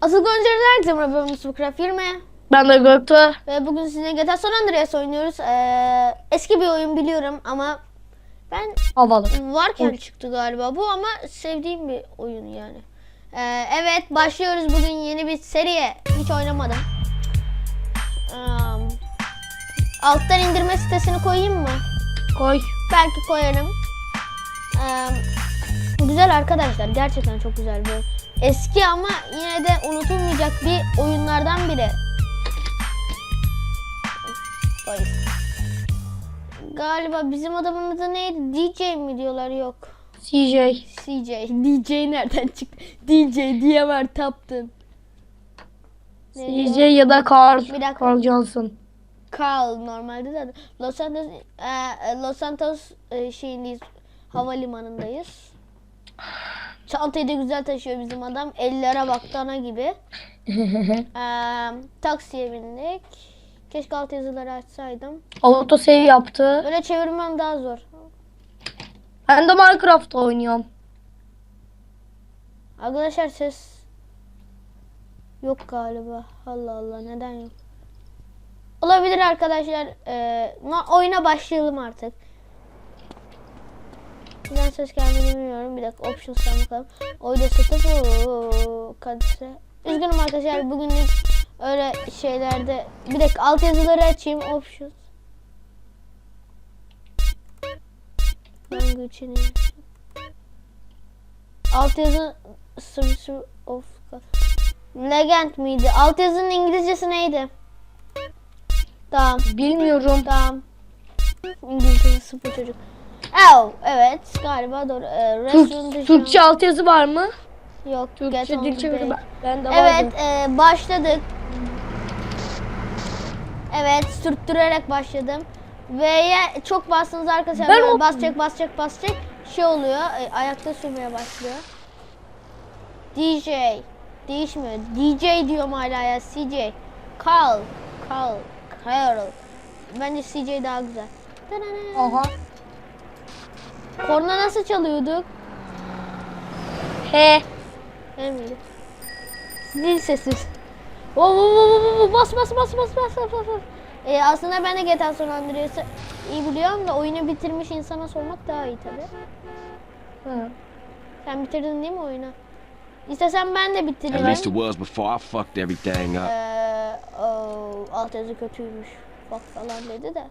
Asıl Goncalar herkese merhaba ben Mustafa Craft 20 Ben de Göktuğ. ve bugün sizinle GTA San Andreas oynuyoruz. Ee, eski bir oyun biliyorum ama ben Havalı. varken Oy. çıktı galiba bu ama sevdiğim bir oyun yani. Ee, evet başlıyoruz bugün yeni bir seriye. Hiç oynamadım. Ee, alttan indirme sitesini koyayım mı? Koy. Belki koyarım. Ee, güzel arkadaşlar. Gerçekten çok güzel bir. Eski ama yine de unutulmayacak bir oyunlardan biri. Polis. Galiba bizim adamın adı neydi? DJ mi diyorlar? Yok. CJ. CJ. DJ nereden çıktı? DJ diye var taptın. Ne CJ diyor? ya da Carl. Bir dakika. Carl Johnson. Carl normalde de. Los Santos e, Los Santos e, şeyindeyiz. Havalimanındayız. Çantayı da güzel taşıyor bizim adam. Ellere bak dana gibi. E, taksiye bindik. Keşke alt yazıları açsaydım. Auto save yaptı. Böyle çevirmem daha zor. Ben de Minecraft oynuyorum. Arkadaşlar ses yok galiba. Allah Allah neden yok? Olabilir arkadaşlar. Ee, na- oyuna başlayalım artık. Neden ses gelmediğini bilmiyorum. Bir dakika options'tan bakalım. Oyda ooo, kadise. Üzgünüm arkadaşlar bugünlük öyle şeylerde. Bir dakika alt yazıları açayım. Options. Language Alt yazı Service of Legend miydi? Alt yazının İngilizcesi neydi? Tamam, Bilmiyorum. tamam. İngilizcesi sıfır çocuk. Oh, evet galiba doğru. Ee, Türk, Türkçe altyazı var mı? Yok, Türkçe dil çeviri ben. De Evet, e, başladık. Evet, sürttürerek başladım. V'ye çok bastınız arkadaşlar. Ben o- basacak, basacak, basacak. Şey oluyor, e, ayakta sürmeye başlıyor. DJ. Değişmiyor. DJ diyorum hala ya. CJ. Carl. Carl. Carl. Bence CJ daha güzel. Aha. Korna nasıl çalıyorduk? He. He miydi? Zil sessiz. Oo, oo, oo, oo, bas bas bas bas bas bas bas. bas. Ee, aslında ben de GTA San Andreas'ı iyi biliyorum da oyunu bitirmiş insana sormak daha iyi tabi. Hı. Sen bitirdin değil mi oyunu? İstesem ben de At bitireyim. least it was before I fucked everything up. Ee, oh, alt yazı kötüymüş. Bak falan dedi de.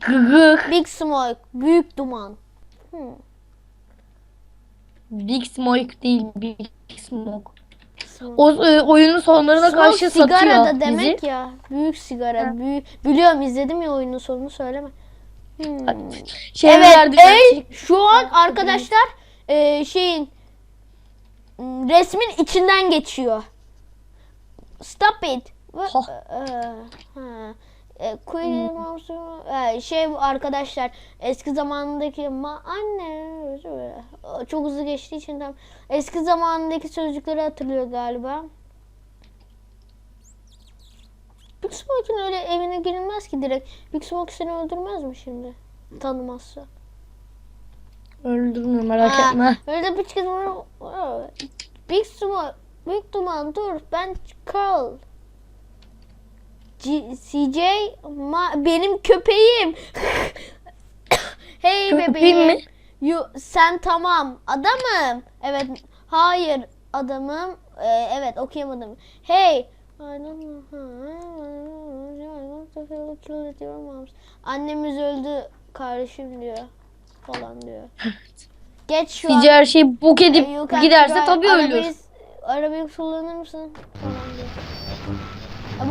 Gıgık. Big Smoke. Büyük duman. Hmm. Big Smoke değil. Big Smoke. Smoke. O e, oyunun sonlarına Smoke karşı sigara satıyor da demek bizi. ya. Büyük sigara. Ha. Büyük. Biliyorum izledim ya oyunun sonunu söyleme. Hmm. Çevreler Evet, ey, şu an arkadaşlar e, şeyin m, resmin içinden geçiyor. Stop it. Ha. e, ha. E, Queen Mouse'u- e, şey arkadaşlar eski zamandaki ma anne çok hızlı geçtiği için tam eski zamandaki sözcükleri hatırlıyor galiba. Big Smoke'un öyle evine girilmez ki direkt. Big Smoke seni öldürmez mi şimdi? Tanımazsa. Öldürmüyor merak Aa, etme. Öyle bir var. Big Smoke, Big Duman dur ben Carl. CJ ma- benim köpeğim. hey bebeğim. mi? You, sen tamam adamım. Evet hayır adamım. Ee, evet okuyamadım. Hey. Annemiz öldü kardeşim diyor falan diyor. Geç şu an. Sizce her şey bok edip You can giderse drive. tabii Arabayı- ölür. Arabayı kullanır mısın? Falan diyor.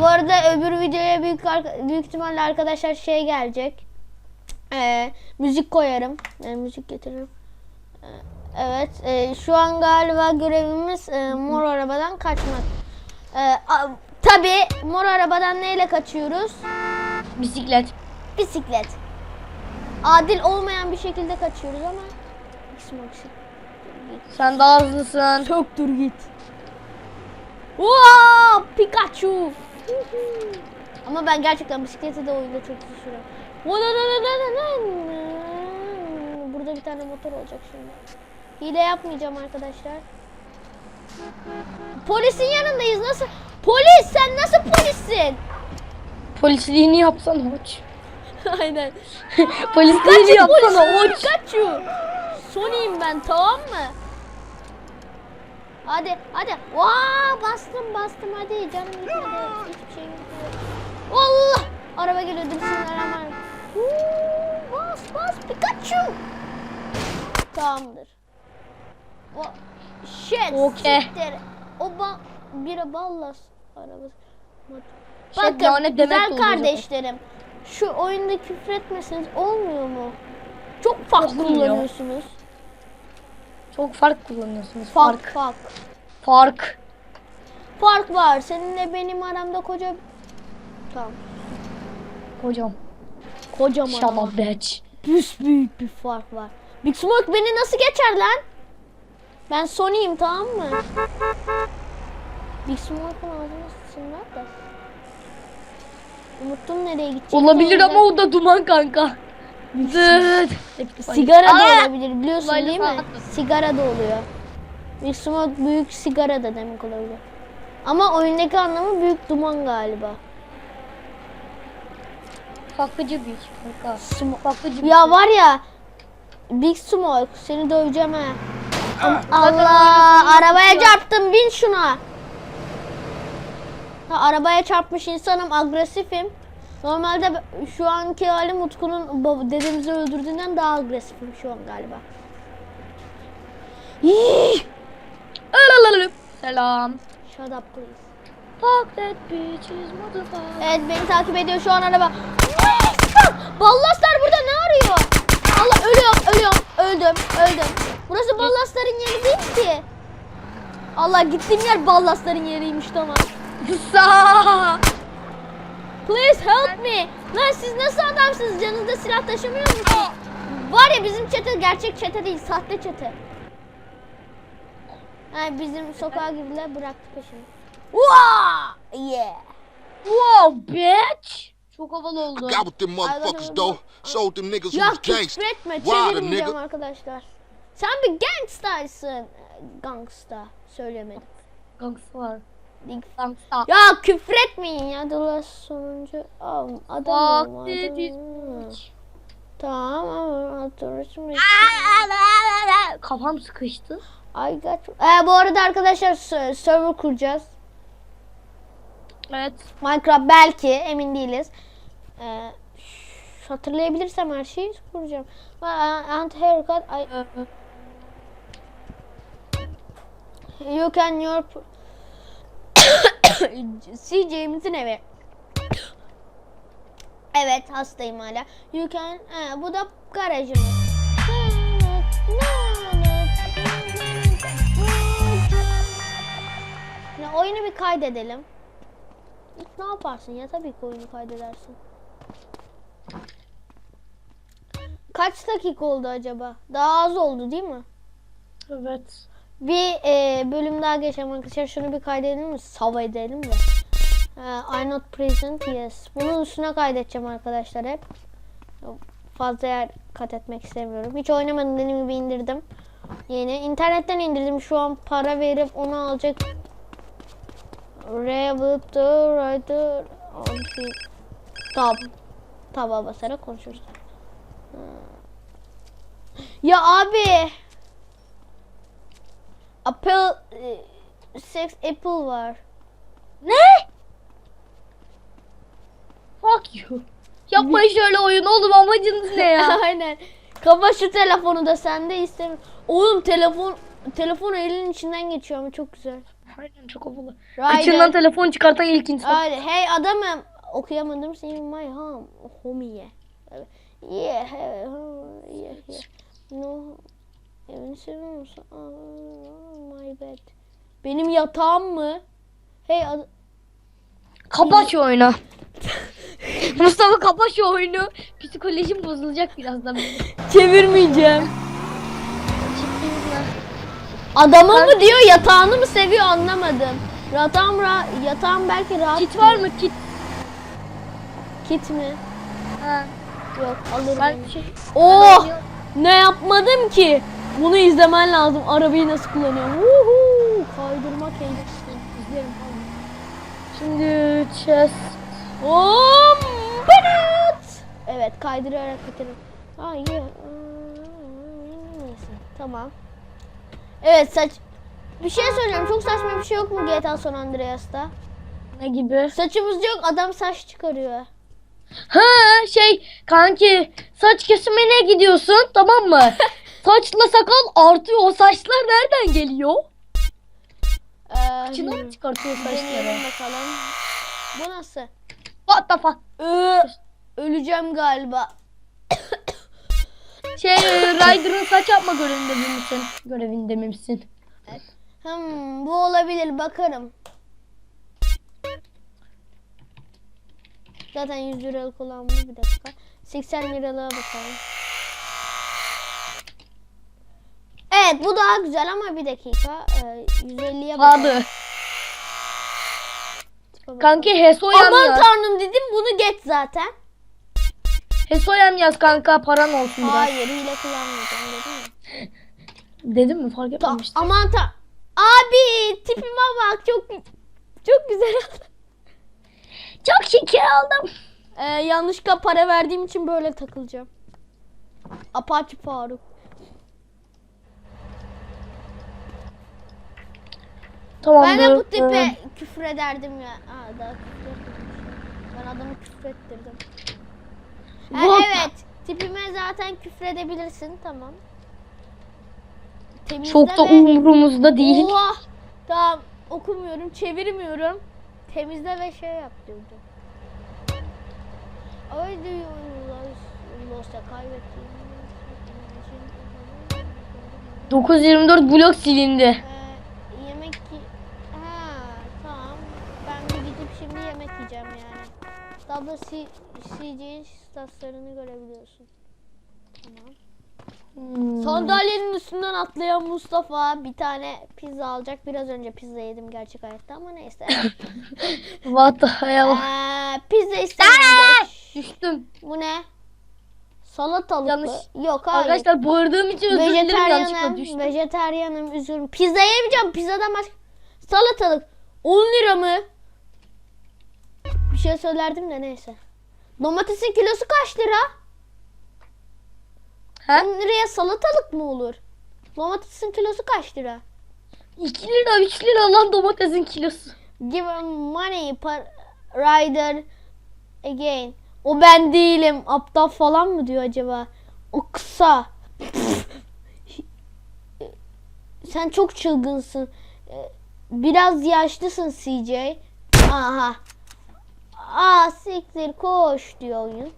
Bu arada öbür videoya büyük büyük ihtimalle arkadaşlar şey gelecek. Ee, müzik koyarım. Ee, müzik getiririm. Ee, evet. e, şu an galiba görevimiz e, mor arabadan kaçmak. Ee, Tabi mor arabadan neyle kaçıyoruz? Bisiklet. Bisiklet. Adil olmayan bir şekilde kaçıyoruz ama. Sen daha hızlısın. Çok dur git. Wow, Pikachu. Ama ben gerçekten bisikleti de oyunda çok iyi sürüyorum. Burada bir tane motor olacak şimdi. Hile yapmayacağım arkadaşlar. Polisin yanındayız. Nasıl? Polis sen nasıl polissin? Polisliğini yapsana hoç. Aynen. Polisliğini yapsana hoç. Kaçın. Sony'im ben tamam mı? Hadi hadi. Vaa bastım bastım hadi canım gitmedi. Hiçbir şey gitmedi. Allah! Araba geliyor Bismillahirrahmanirrahim. Bas bas Pikachu. Tamamdır. O shit. Okey. siktir. O ba bira ballas arabası. Şey, Bakın demek güzel kardeşlerim. Şu oyunda küfür etmeseniz olmuyor mu? Çok farklı kullanıyorsunuz. Çok fark kullanıyorsunuz. Fark Fark. fark. Fark. Fark var. Seninle benim aramda koca... Tamam. Hocam. Kocaman Shut ama. bitch. büyük bir fark var. Big Smoke beni nasıl geçer lan? Ben Sony'yim tamam mı? Big Smoke'un ağzına sıçınlar da. Unuttum nereye gidecek. Olabilir ama o da duman kanka. Zıt. Sigara da Aa! olabilir biliyorsun Uzaylı değil mi? falan. Sigara da oluyor. Big Smoke büyük sigara da demek olabilir. Ama oyundaki anlamı büyük duman galiba. Fakıcı bir kanka. Ya var ya Big Smoke seni döveceğim ha. Am- Allah arabaya çarptım bin şuna. Ha, arabaya çarpmış insanım agresifim. Normalde şu anki halim Utku'nun dedemizi öldürdüğünden daha agresifim şu an galiba. Selam. Shut up please. Fuck that bitch is motherfucker. Evet beni takip ediyor şu an araba. Ballaslar burada ne arıyor? Allah ölüyorum ölüyorum öldüm öldüm. Burası ballasların yeri değil ki. Allah gittiğim yer ballasların yeriymiş tamam. Sağ. Please help me. Lan siz nasıl adamsınız? Canınızda silah taşımıyor musunuz? Var ya bizim çete gerçek çete değil sahte çete. Ha, bizim sokağa girdiler bıraktı peşini. Wow! Yeah. Wow bitch. Çok havalı oldu. Got with them motherfuckers though. Showed them niggas who Ya was gangster. küfür etme Wilder çevirmeyeceğim nigga. arkadaşlar. Sen bir gangstarsın. Gangsta söylemedim. Gangsta Big- Gangsta. Ya küfür etmeyin ya. Dolar sonuncu. Am, Adam adam. Tamam ama hatırlasın. Kafam sıkıştı. I got... Ee, bu arada arkadaşlar server kuracağız. Evet. Minecraft belki emin değiliz. Ee, hatırlayabilirsem her şeyi kuracağım. And haircut I, You can your See James'in evi. Evet hastayım hala. You can ha, bu da garajımız. Ya oyunu bir kaydedelim. Ne yaparsın ya tabii ki oyunu kaydedersin. Kaç dakika oldu acaba? Daha az oldu değil mi? Evet. Bir e, bölüm daha geçelim arkadaşlar. Şunu bir kaydedelim mi? Sava edelim mi? E, I not present yes. Bunun üstüne kaydedeceğim arkadaşlar hep. Fazla yer kat etmek istemiyorum. Hiç oynamadım dediğim gibi indirdim. Yeni. internetten indirdim. Şu an para verip onu alacak. Anti- tab. Tab'a basarak konuşuruz. Ya abi. Apple e, Sex Apple var. Ne? Fuck you. Yapmayın şöyle oyun oğlum amacınız ne ya? Aynen. Kapa şu telefonu da sende istemiyorum. Oğlum telefon telefon elinin içinden geçiyor ama çok güzel. Aynen çok havalı. Rider. İçinden telefon çıkartan ilk insan. Aynen. Hey adamım. Okuyamadım. In my home. Home yeah. Yeah. yeah. No. Evini seviyor musun? Aa, my bed. Benim yatağım mı? Hey ad- Kapa şu oyunu. Mustafa kapa şu oyunu. Psikolojim bozulacak birazdan benim. Çevirmeyeceğim. Adamı mı diyor yatağını mı seviyor anlamadım. Yatağım, ra- yatağım belki rahat. Kit var mı kit? Kit mi? Ha. Yok alırım. Ben onu. şey... Oh! Ne yapmadım ki? Bunu izlemen lazım. Arabayı nasıl kullanıyorum. Uhu! Kaydırma Arcade'i izlerim falan. Şimdi chest. Om! Banat! Evet kaydırarak bitirin. Hayır. Neyse tamam. Evet saç... Bir şey söyleyeceğim. Çok saçma bir şey yok mu GTA San Andreas'ta? Ne gibi? Saçımız yok adam saç çıkarıyor. Ha şey kanki saç kesimine gidiyorsun tamam mı? Saçla sakal artıyor. O saçlar nereden geliyor? Ee, İçinden çıkartıyor saçları. bakalım. Bu nasıl? What the fuck? Ee, öleceğim galiba. Şey Ryder'ın saç yapma görevinde mi misin? Görevinde mi misin? Hmm, bu olabilir bakarım. Zaten 100 liralık olan bu bir dakika. 80 liralığa bakalım. Evet bu daha güzel ama bir dakika. Ee, 150'ye bakalım. Abi. Kanki Aman yaz. tanrım dedim bunu geç zaten. Hesoyam yaz kanka paran olsun biraz. Hayır hile kullanmayacağım dedim ya. Dedim mi fark etmemiştim. aman ta Abi tipime bak çok çok güzel. Çok şeker aldım. Ee, yanlışlıkla para verdiğim için böyle takılacağım. Apache Faruk. Tamam. Ben de bu tipe küfür ederdim ya. Aa, daha küfür. Ben adamı küfür ettirdim. Ha, What? evet. Tipime zaten küfür edebilirsin. Tamam. Temizle Çok da ve- umurumuzda değil. Oha! Tamam. Okumuyorum. Çevirmiyorum. Temizle ve şey yap diyordu. Ay diyor. Lost'a kaybettiğim. 924 blok silindi. WCG'nin staslarını görebiliyorsun. Tamam. Hmm. Sandalyenin üstünden atlayan Mustafa bir tane pizza alacak. Biraz önce pizza yedim gerçek hayatta ama neyse. What the hell? ee, pizza istedim. Düştüm. Bu ne? Salatalık Yanlış. Yok hayır. Arkadaşlar bağırdığım için özür dilerim yanlışlıkla düştüm. vejetaryenim üzülüm. Pizza yemeyeceğim. Pizzadan başka. Salatalık. 10 lira mı? Bir şey söylerdim de neyse. Domatesin kilosu kaç lira? He? 10 liraya salatalık mı olur? Domatesin kilosu kaç lira? 2 lira 3 lira lan domatesin kilosu. Give money rider again. O ben değilim. Aptal falan mı diyor acaba? O kısa. Sen çok çılgınsın. Ee, Biraz yaşlısın CJ. Aha. Aa siktir koş diyor oyun.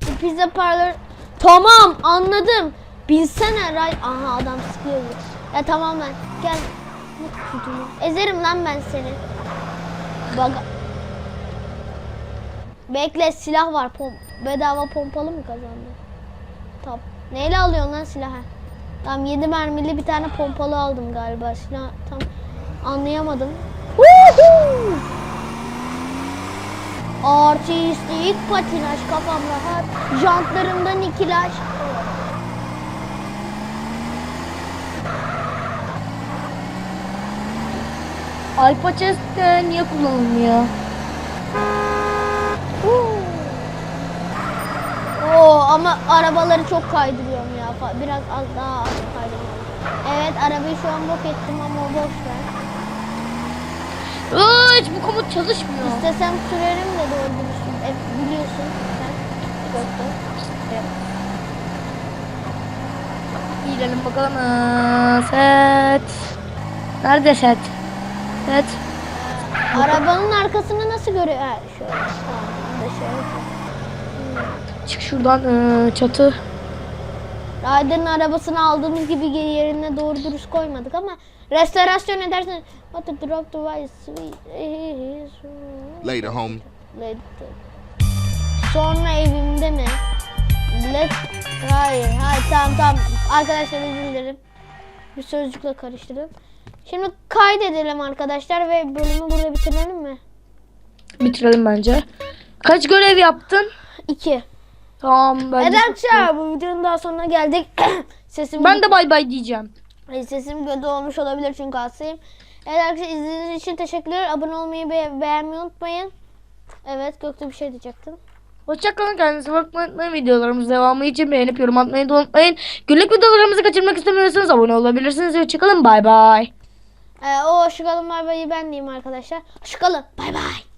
The pizza parlor. Tamam anladım. Binsene Ray. Aha adam sıkıyor. Ya tamam ben. Gel. Ezerim lan ben seni. Bak. Bekle silah var. Pom bedava pompalı mı kazandı? Tamam. Neyle alıyorsun lan silahı? Tamam 7 mermili bir tane pompalı aldım galiba. Silah tam anlayamadım. Woohoo! Artistik patinaj kafam rahat. Jantlarımdan ikilaj. Alfa chest de niye kullanılmıyor? Oo ama arabaları çok kaydırıyorum ya. Biraz az daha az kaydırıyorum. Evet arabayı şu an bok ettim ama boş ver. Hiç bu komut çalışmıyor. İstesem sürerim de doğru dürüst. E, biliyorsun sen. Yoktu. Girelim bakalım. Set. Nerede set? Set. Arabanın arkasını nasıl görüyor? Ha şöyle. Tamam. şöyle. Çık şuradan aa, çatı. Ryder'ın arabasını aldığımız gibi yerine doğru dürüst koymadık ama restorasyon edersen What to drop the white sweet Later, homie. Later. Sonra evimde mi? Let Hayır, hayır tamam tamam. Arkadaşlar özür dilerim. Bir sözcükle karıştırdım. Şimdi kaydedelim arkadaşlar ve bölümü burada bitirelim mi? Bitirelim bence. Kaç görev yaptın? İki. Tamam bence. Evet arkadaşlar bu videonun daha sonuna geldik. Sesim Ben de bay bay diyeceğim. Sesim kötü olmuş olabilir çünkü hastayım. Evet arkadaşlar izlediğiniz için teşekkürler. Abone olmayı be- beğenmeyi unutmayın. Evet Göktuğ bir şey diyecektin. Hoşçakalın kendinize bakmayı unutmayın. Videolarımız devamı için beğenip yorum atmayı da unutmayın. Günlük videolarımızı kaçırmak istemiyorsanız abone olabilirsiniz. Hoşçakalın bay bay. Ee, o hoşçakalın bay bayı ben diyeyim arkadaşlar. Hoşçakalın bay bay.